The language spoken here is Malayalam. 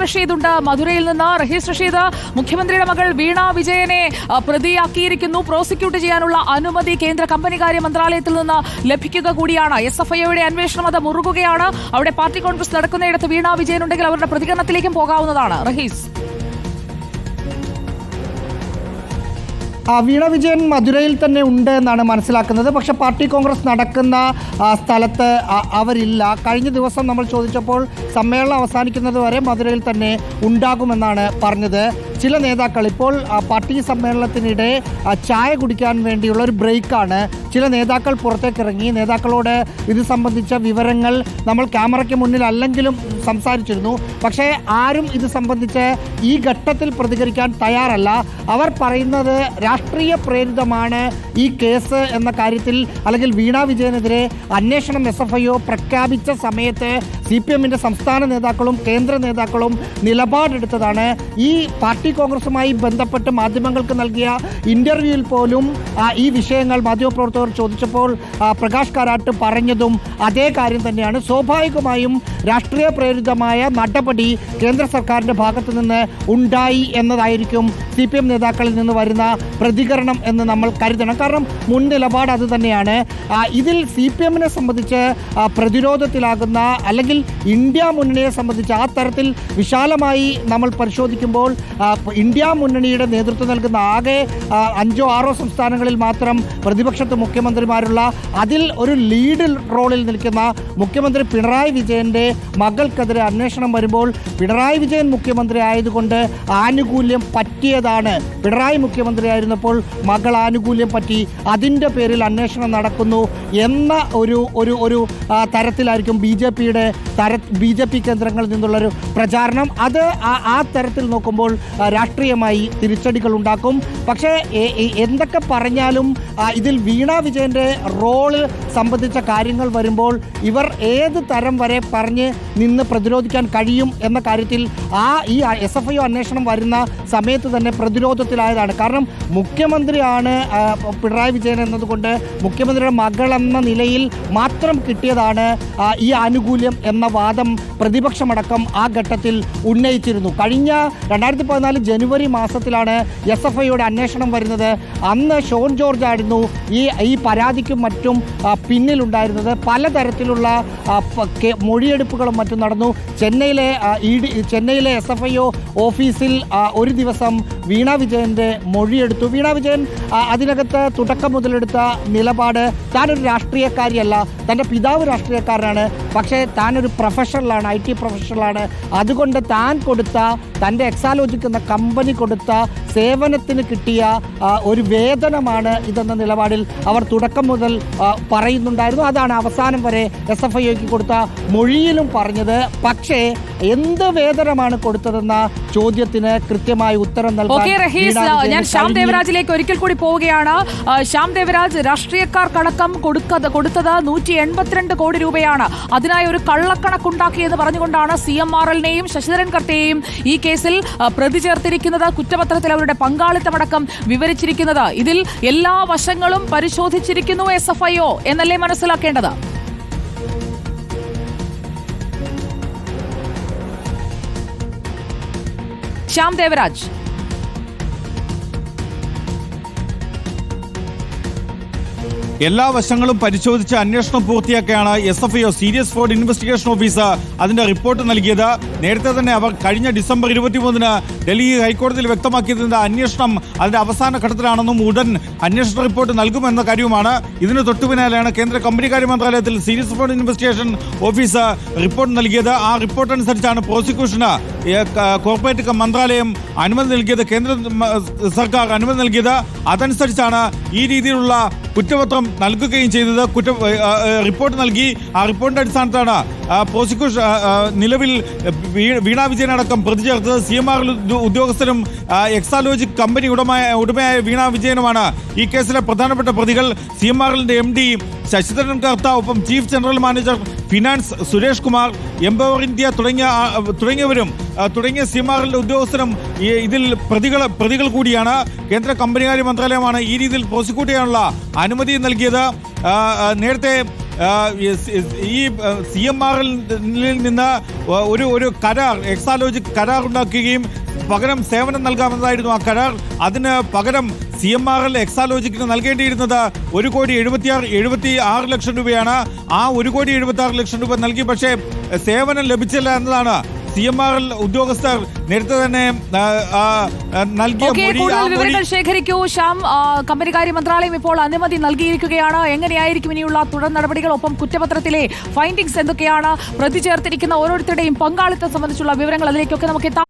റഹീസ് റഷീദ് ഉണ്ട് മധുരയിൽ നിന്ന് റഹീസ് റഷീദ് മുഖ്യമന്ത്രിയുടെ മകൾ വീണ വിജയനെ പ്രതിയാക്കിയിരിക്കുന്നു. പ്രോസിക്യൂട്ട് ചെയ്യാനുള്ള അനുമതി കേന്ദ്ര കമ്പനികാര്യ മന്ത്രാലയത്തിൽ നിന്ന് ലഭിക്കുക കൂടിയാണ്. എസ് എഫ് ഐയുടെ അന്വേഷണം അത് മുറുകുകയാണ്. അവിടെ പാർട്ടി കോൺഗ്രസ് നടക്കുന്നയിടത്ത് വീണ വിജയൻ ഉണ്ടെങ്കിൽ അവരുടെ പ്രതികരണത്തിലേക്കും പോകാവുന്നതാണ്. റഹീസ്. വീണ വിജയൻ മധുരയിൽ തന്നെ ഉണ്ട് എന്നാണ് മനസ്സിലാക്കുന്നത്. പക്ഷേ പാർട്ടി കോൺഗ്രസ് നടക്കുന്ന സ്ഥലത്ത് അവരില്ല. കഴിഞ്ഞ ദിവസം നമ്മൾ ചോദിച്ചപ്പോൾ സമ്മേളനം അവസാനിക്കുന്നത് വരെ മധുരയിൽ തന്നെ ഉണ്ടാകുമെന്നാണ് പറഞ്ഞത്. ചില നേതാക്കൾ ഇപ്പോൾ പാർട്ടി സമ്മേളനത്തിനിടെ ചായ കുടിക്കാൻ വേണ്ടിയുള്ള ഒരു ബ്രേക്കാണ്. ചില നേതാക്കൾ പുറത്തേക്കിറങ്ങി നേതാക്കളോട് ഇത് സംബന്ധിച്ച വിവരങ്ങൾ നമ്മൾ ക്യാമറയ്ക്ക് മുന്നിൽ അല്ലെങ്കിലും സംസാരിച്ചിരുന്നു. പക്ഷേ ആരും ഇത് സംബന്ധിച്ച് ഈ ഘട്ടത്തിൽ പ്രതികരിക്കാൻ തയ്യാറല്ല. അവർ പറയുന്നത് രാഷ്ട്രീയ പ്രേരിതമാണ് ഈ കേസ് എന്ന കാര്യത്തിൽ അല്ലെങ്കിൽ വീണ വിജയനെതിരെ അന്വേഷണം എസ് എഫ് ഐ ഒ പ്രഖ്യാപിച്ച സമയത്ത് സി പി എമ്മിന്റെ സംസ്ഥാന നേതാക്കളും കേന്ദ്ര നേതാക്കളും നിലപാടെടുത്തതാണ്. ഈ പാർട്ടി കോൺഗ്രസുമായി ബന്ധപ്പെട്ട് മാധ്യമങ്ങൾക്ക് നൽകിയ ഇന്റർവ്യൂവിൽ പോലും ഈ വിഷയങ്ങൾ മാധ്യമപ്രവർത്തകർ ചോദിച്ചപ്പോൾ പ്രകാശ് കാരാട്ട് പറഞ്ഞതും അതേ കാര്യം തന്നെയാണ്. സ്വാഭാവികമായും രാഷ്ട്രീയ പ്രേരിതമായ നടപടി കേന്ദ്ര സർക്കാരിന്റെ ഭാഗത്തു നിന്ന് ഉണ്ടായി എന്നതായിരിക്കും സി പി എം നേതാക്കളിൽ നിന്ന് വരുന്ന പ്രതികരണം എന്ന് നമ്മൾ കരുതണം. കാരണം മുൻ നിലപാട് അത് തന്നെയാണ്. ഇതിൽ സി പി എമ്മിനെ സംബന്ധിച്ച് പ്രതിരോധത്തിലാകുന്ന അല്ലെങ്കിൽ ഇന്ത്യ മുന്നണിയെ സംബന്ധിച്ച് ആ തരത്തിൽ വിശാലമായി നമ്മൾ പരിശോധിക്കുമ്പോൾ ഇന്ത്യ മുന്നണിയുടെ നേതൃത്വം നൽകുന്ന ആകെ അഞ്ചോ ആറോ സംസ്ഥാനങ്ങളിൽ മാത്രം പ്രതിപക്ഷത്ത് മുഖ്യമന്ത്രിമാരുള്ള അതിൽ ഒരു ലീഡ് റോളിൽ നിൽക്കുന്ന മുഖ്യമന്ത്രി പിണറായി വിജയന്റെ മകൾക്കെതിരെ അന്വേഷണം വരുമ്പോൾ പിണറായി വിജയൻ മുഖ്യമന്ത്രി ആയതുകൊണ്ട് ആനുകൂല്യം പറ്റിയതാണ്. പിണറായി മുഖ്യമന്ത്രി ആയിരുന്നപ്പോൾ മകൾ ആനുകൂല്യം പറ്റി അതിന്റെ പേരിൽ അന്വേഷണം നടക്കുന്നു എന്ന ഒരു ഒരു ഒരു തരത്തിലായിരിക്കും ബി ജെ പിയുടെ തര ബി ജെ പി കേന്ദ്രങ്ങളിൽ നിന്നുള്ളൊരു പ്രചാരണം. അത് ആ തരത്തിൽ നോക്കുമ്പോൾ രാഷ്ട്രീയമായി തിരിച്ചടികൾ ഉണ്ടാക്കും. പക്ഷേ എന്തൊക്കെ പറഞ്ഞാലും ഇതിൽ വീണ വിജയന്റെ റോൾ സംബന്ധിച്ച കാര്യങ്ങൾ വരുമ്പോൾ ഇവർ ഏത് തരം വരെ പറഞ്ഞ് നിന്ന് പ്രതിരോധിക്കാൻ കഴിയും എന്ന കാര്യത്തിൽ ആ ഈ എസ് എഫ് ഐ അന്വേഷണം വരുന്ന സമയത്ത് തന്നെ പ്രതിരോധത്തിലായതാണ്. കാരണം മുഖ്യമന്ത്രിയാണ് പിണറായി വിജയൻ എന്നതുകൊണ്ട് മുഖ്യമന്ത്രിയുടെ മകളെന്ന നിലയിൽ മാത്രം കിട്ടിയതാണ് ഈ ആനുകൂല്യം എന്ന വാദം പ്രതിപക്ഷമടക്കം ആ ഘട്ടത്തിൽ ഉന്നയിച്ചിരുന്നു. കഴിഞ്ഞ രണ്ടായിരത്തി പതിനാല് ജനുവരി മാസത്തിലാണ് എസ് എഫ് ഐയുടെ അന്വേഷണം വരുന്നത്. അന്ന് ഷോൺ ജോർജ് ആയിരുന്നു ഈ ഈ പരാതിക്കും മറ്റും പിന്നിലുണ്ടായിരുന്നത്. പലതരത്തിലുള്ള മൊഴിയെടുപ്പുകളും മറ്റും നടന്നു. ചെന്നൈയിലെ ഇ ചെന്നൈയിലെ എസ് എഫ് ഐ ഒ ഓഫീസിൽ ഒരു ദിവസം വീണ വിജയന്റെ മൊഴിയെടുത്തു. വീണ വിജയൻ അതിനകത്ത് തുടക്കം മുതലെടുത്ത നിലപാട് താനൊരു രാഷ്ട്രീയക്കാരിയല്ല. തന്റെ പിതാവ് രാഷ്ട്രീയക്കാരനാണ്. പക്ഷേ താനൊരു പ്രൊഫഷണലാണ് ഐ ടി പ്രൊഫഷണലാണ്. അതുകൊണ്ട് താൻ കൊടുത്ത തന്റെ എക്സാലോജിക് എന്ന കമ്പനി കൊടുത്ത സേവനത്തിന് കിട്ടിയ ഒരു വേതനമാണ് ഇതെന്ന നിലപാടിൽ അവർ തുടക്കം മുതൽ പറയുന്നുണ്ടായിരുന്നു. അതാണ് അവസാനം വരെ എസ് എഫ് ഐക്ക് കൊടുത്ത മൊഴിയിലും പറഞ്ഞത്. പക്ഷേ എന്ത് വേതനമാണ് കൊടുത്തതെന്ന ചോദ്യത്തിന് കൃത്യമായി ഉത്തരം നൽകാൻ ഞാൻ ശ്യാം. ദേവരാജിലേക്ക് ഒരിക്കൽ കൂടി പോവുകയാണ്. ശ്യാം ദേവരാജ് രാഷ്ട്രീയക്കാർക്കടക്കം കൊടുക്കത് കൊടുത്തത് നൂറ്റി എൺപത്തിരണ്ട് കോടി രൂപയാണ്. അതിനായി ഒരു കള്ളക്കണക്കുണ്ടാക്കിയെന്ന് പറഞ്ഞുകൊണ്ടാണ് സി എം ആർ എല്ലിനെയും ശശിധരൻ കർത്തയെയും ഈ കേസിൽ പ്രതി ചേർത്തിരിക്കുന്നത് കുറ്റപത്രത്തിൽ അവരുടെ പങ്കാളിത്തമടക്കം വിവരിച്ചിരിക്കുന്നത്. ഇതിൽ എല്ലാ വശങ്ങളും പരിശോധിച്ചിരിക്കുന്നു എസ് എഫ് ഐ ഒ എന്നല്ലേ മനസ്സിലാക്കേണ്ടത്? ശ്യാം ദേവരാജ്. എല്ലാ വശങ്ങളും പരിശോധിച്ച് അന്വേഷണം പൂർത്തിയാക്കിയാണ് S F I serious fraud investigation officer അതിന്റെ റിപ്പോർട്ട് നൽകിയത്. നേരത്തെ തന്നെ അവർ കഴിഞ്ഞ ഡിസംബർ ഇരുപത്തിമൂന്നിന് ഡൽഹി ഹൈക്കോടതിയിൽ വ്യക്തമാക്കിയതിന്റെ അന്വേഷണം അതിന്റെ അവസാന ഘട്ടത്തിലാണെന്നും ഉടൻ അന്വേഷണ റിപ്പോർട്ട് നൽകുമെന്ന കാര്യവുമാണ്. ഇതിന് തൊട്ടു പിന്നാലെയാണ് കേന്ദ്ര കമ്പനികാര്യ മന്ത്രാലയത്തിൽ serious fraud investigation officer report നൽകിയത്. ആ റിപ്പോർട്ട് അനുസരിച്ചാണ് പ്രോസിക്യൂഷന് കോർപ്പറേറ്റ് മന്ത്രാലയം അനുമതി നൽകിയത് കേന്ദ്ര സർക്കാർ അനുമതി നൽകിയത് അതനുസരിച്ചാണ് ഈ രീതിയിലുള്ള കുറ്റപത്രം നൽകുകയും ചെയ്തത്. കുറ്റ റിപ്പോർട്ട് നൽകി. ആ റിപ്പോർട്ടിന്റെ അടിസ്ഥാനത്താണ് പ്രോസിക്യൂഷൻ നിലവിൽ വീണ വിജയനടക്കം പ്രതി ചേർത്തത്. സി എം ആർ ഉദ്യോഗസ്ഥരും എക്സാലോജിക് കമ്പനി ഉടമ ഉടമയായ വീണ വിജയനുമാണ് ഈ കേസിലെ പ്രധാനപ്പെട്ട പ്രതികൾ. സി എം എല്ലിന്റെ എം ഡി ശശിധരൻ കർത്ത ഒപ്പം chief general manager finance Suresh Kumar Empower India തുടങ്ങിയ തുടങ്ങിയവരും തുടങ്ങിയ സി എം ആർ എല്ലിന്റെ ഉദ്യോഗസ്ഥരും ഇതിൽ പ്രതികൾ പ്രതികൾ കൂടിയാണ്. കേന്ദ്ര കമ്പനികാര്യ മന്ത്രാലയമാണ് ഈ രീതിയിൽ പ്രോസിക്യൂട്ട് ചെയ്യാനുള്ള അനുമതി നൽകിയത്. നേരത്തെ ഈ സി എം ആറിൽ നിന്ന് ഒരു ഒരു കരാർ എക്സാലോജിക് കരാർ ഉണ്ടാക്കുകയും പകരം സേവനം നൽകാമെന്നതായിരുന്നു ആ കരാർ. അതിന് പകരം സി എം ആർ എൽ എക്സാലോജിക്കിന് നൽകേണ്ടിയിരുന്നത് ഒരു കോടി എഴുപത്തിയാറ് എഴുപത്തി ആറ് ലക്ഷം രൂപയാണ്. ആ ഒരു കോടി എഴുപത്തി ആറ് ലക്ഷം രൂപ നൽകി പക്ഷേ സേവനം ലഭിച്ചില്ല എന്നതാണ് സി എം ആർ എൽ ഉദ്യോഗസ്ഥർ നേരത്തെ തന്നെ വിവരങ്ങൾ ശേഖരിക്കൂ. ശ്യാം കമ്പനികാര്യ മന്ത്രാലയം ഇപ്പോൾ അനുമതി നൽകിയിരിക്കുകയാണ്. എങ്ങനെയായിരിക്കും ഇനിയുള്ള തുടർ നടപടികൾ? ഒപ്പം കുറ്റപത്രത്തിലെ ഫൈൻഡിങ്സ് എന്തൊക്കെയാണ്? പ്രതിചേർത്തിരിക്കുന്ന ഓരോരുത്തരുടെയും പങ്കാളിത്തം സംബന്ധിച്ചുള്ള വിവരങ്ങൾ അതിലേക്കൊക്കെ നമുക്ക് എത്താം.